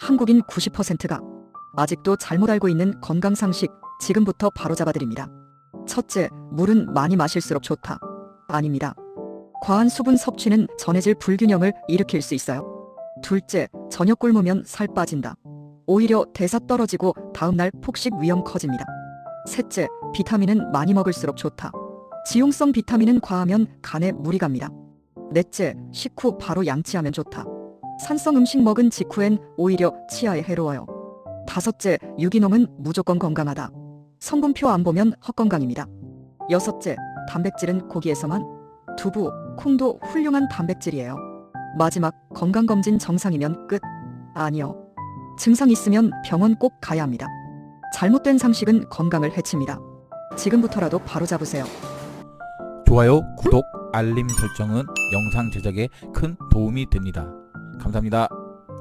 한국인 90%가 아직도 잘못 알고 있는 건강 상식 지금부터 바로 잡아드립니다. 첫째, 물은 많이 마실수록 좋다. 아닙니다. 과한 수분 섭취는 전해질 불균형을 일으킬 수 있어요. 둘째, 저녁 굶으면 살 빠진다. 오히려 대사 떨어지고 다음날 폭식 위험 커집니다. 셋째, 비타민은 많이 먹을수록 좋다. 지용성 비타민은 과하면 간에 무리 갑니다. 넷째, 식후 바로 양치하면 좋다. 산성 음식 먹은 직후엔 오히려 치아에 해로워요. 다섯째, 유기농은 무조건 건강하다. 성분표 안 보면 헛건강입니다. 여섯째, 단백질은 고기에서만. 두부, 콩도 훌륭한 단백질이에요. 마지막, 건강검진 정상이면 끝. 아니요. 증상 있으면 병원 꼭 가야 합니다. 잘못된 상식은 건강을 해칩니다. 지금부터라도 바로 잡으세요. 좋아요, 구독, 알림 설정은 영상 제작에 큰 도움이 됩니다. 감사합니다.